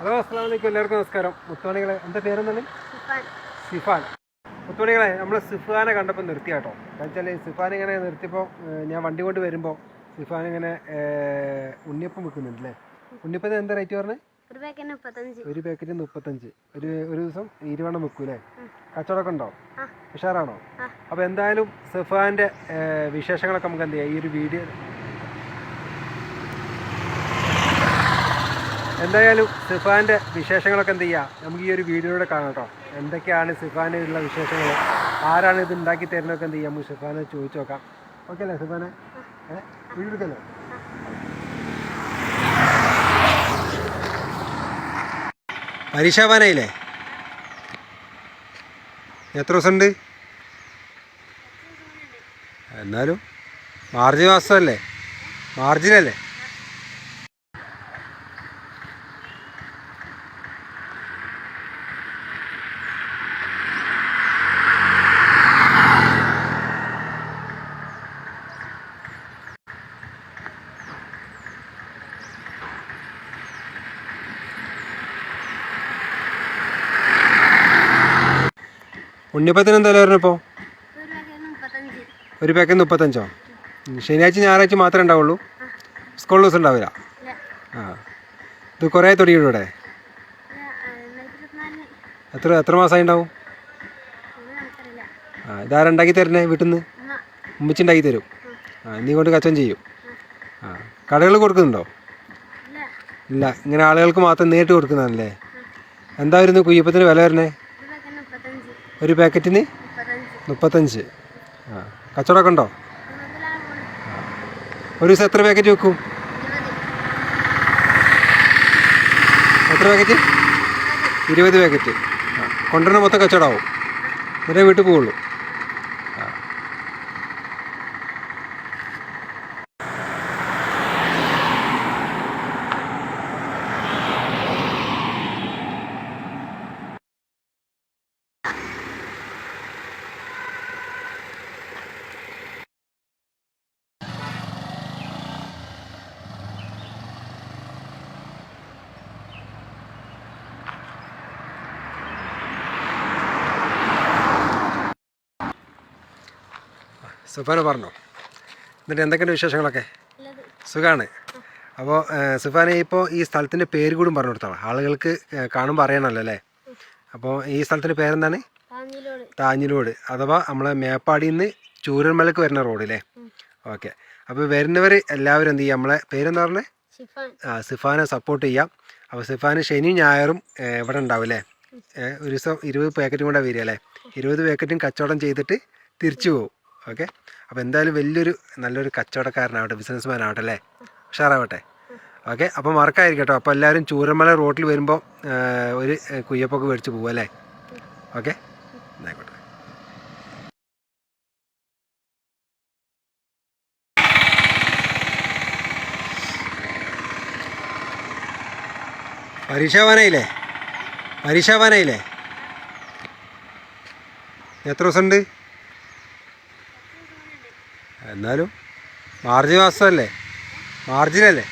Hello അസ്സാം വലൈക്കും എല്ലാവർക്കും നമസ്കാരം. മുത്തുമണികളെ എന്താ പേരെന്താണ്? സിഫാൻ. മുത്തുമണികളെ നമ്മൾ സിഫാനെ കണ്ടപ്പോൾ നിർത്തി കേട്ടോ വെച്ചാൽ സിഫാൻ ഇങ്ങനെ നിർത്തിയപ്പോൾ ഞാൻ വണ്ടി കൊണ്ട് വരുമ്പോൾ സിഫാൻ ഇങ്ങനെ ഉണ്ണിയപ്പം വിൽക്കുന്നുണ്ട് അല്ലേ ഉണ്ണിയപ്പത്തിന് എന്താ റേറ്റ് പറഞ്ഞത് ഒരു പാക്കറ്റ് മുപ്പത്തഞ്ച്. ഒരു ഒരു ദിവസം ഇരുവണ്ണം വിൽക്കും അല്ലേ കച്ചവടമൊക്കെ ഉണ്ടോ. ഉഷാറാണോ. അപ്പോൾ എന്തായാലും സിഫാന്റെ വിശേഷങ്ങളൊക്കെ നമുക്ക് എന്ത് ചെയ്യാം? ഈ ഒരു വീഡിയോ എന്തായാലും സിഫാന്റെ വിശേഷങ്ങളൊക്കെ എന്ത് ചെയ്യാം? നമുക്ക് ഈ ഒരു വീഡിയോയിലൂടെ കാണാം കേട്ടോ. എന്തൊക്കെയാണ് സിഫാനുള്ള വിശേഷങ്ങൾ ആരാണ് ഇത് ഉണ്ടാക്കി തരുന്നതൊക്കെ എന്ത് ചെയ്യാം? നമുക്ക് സിഫാനെ ചോദിച്ചു നോക്കാം. ഓക്കെ അല്ലേ സിഫാനെ? വീഡിയോ എടുക്കല്ലേ പരീക്ഷാവാനായില്ലേ എത്ര ദിവസമുണ്ട്? എന്നാലും മാർച്ച് മാസമല്ലേ? മാർച്ചിലല്ലേ? ഉണ്ണിയപ്പത്തിന് എന്താ വില ഇപ്പോൾ? ഒരു പാക്കറ്റ് മുപ്പത്തഞ്ചോ? ശനിയാഴ്ച ഞായറാഴ്ച മാത്രമേ ഉണ്ടാവുള്ളൂ. സ്കൂൾ ദിവസം ഉണ്ടാവില്ല. ആ. ഇത് കുറേ തൊടിയും ഇവിടെ? എത്ര എത്ര മാസമായി ഉണ്ടാവും? ആ ഇതാരാ ഉണ്ടാക്കി തരണേ വീട്ടിൽ നിന്ന് ഉമ്മ ഉണ്ടാക്കി തരും. ആ നീ കൊണ്ട് കച്ചവടം ചെയ്യും. ആ കടകൾ കൊടുക്കുന്നുണ്ടോ? ഇല്ല. ഇങ്ങനെ ആളുകൾക്ക് മാത്രം നേരിട്ട് കൊടുക്കുന്നതല്ലേ എന്തായിരുന്നു കുയ്യപ്പത്തിന് വില വരണേ ഒരു പാക്കറ്റിന് മുപ്പത്തഞ്ച്. ആ കച്ചവടമൊക്കെ ഉണ്ടോ? ഒരു ദിവസം എത്ര പാക്കറ്റ് വെക്കും? എത്ര പാക്കറ്റ് ഇരുപത് പാക്കറ്റ് ആ കൊണ്ടുവരുന്ന മൊത്തം കച്ചവടമാവും. എന്നിട്ടേ വീട്ടിൽ പോവുള്ളൂ. സുഫാന പറഞ്ഞോ? എന്നിട്ട് എന്തൊക്കെയുണ്ട് വിശേഷങ്ങളൊക്കെ? സുഖമാണ് അപ്പോൾ സുഫാനെ ഇപ്പോൾ ഈ സ്ഥലത്തിന്റെ പേര് കൂടി പറഞ്ഞു കൊടുത്തോളാം. ആളുകൾക്ക് കാണുമ്പോൾ അറിയണമല്ലോ അല്ലേ? അപ്പോൾ ഈ സ്ഥലത്തിന്റെ പേരെന്താണ്? താഞ്ഞിലോട്. അഥവാ നമ്മളെ മേപ്പാടിയിൽ നിന്ന് ചൂരന്മലക്ക് വരുന്ന റോഡ് അല്ലേ ഓക്കെ. അപ്പോൾ വരുന്നവർ എല്ലാവരും എന്ത് ചെയ്യുക നമ്മളെ പേരെന്താ പറഞ്ഞത് ആ സിഫാനെ സപ്പോർട്ട് ചെയ്യാം. അപ്പോൾ സിഫാന് ശനിയും ഞായറും ഇവിടെ ഉണ്ടാവും അല്ലേ? ഒരു ദിവസം ഇരുപത് പാക്കറ്റും കൂടെ വരിക അല്ലേ? ഇരുപത് പാക്കറ്റും കച്ചവടം ചെയ്തിട്ട് തിരിച്ചു പോകും ഓക്കെ? അപ്പോൾ എന്തായാലും വലിയൊരു നല്ലൊരു കച്ചവടക്കാരനാവട്ടെ ബിസിനസ്മാൻ ആവട്ടെ അല്ലേ? ഉഷാറാവട്ടെ. ഓക്കെ? അപ്പോൾ മറക്കായിരിക്കും കേട്ടോ. അപ്പോൾ എല്ലാവരും ചൂരമല റോട്ടിൽ വരുമ്പോൾ ഒരു കുയ്യപ്പൊക്കെ മേടിച്ച് പോകും അല്ലേ? ഓക്കെ? എന്നായിക്കോട്ടെ. പരീക്ഷാവാനായില്ലേ പരീക്ഷാവാനായില്ലേ എത്ര ദിവസമുണ്ട്? എന്നാലും മാർച്ച് മാസമല്ലേ? മാർച്ചിലല്ലേ?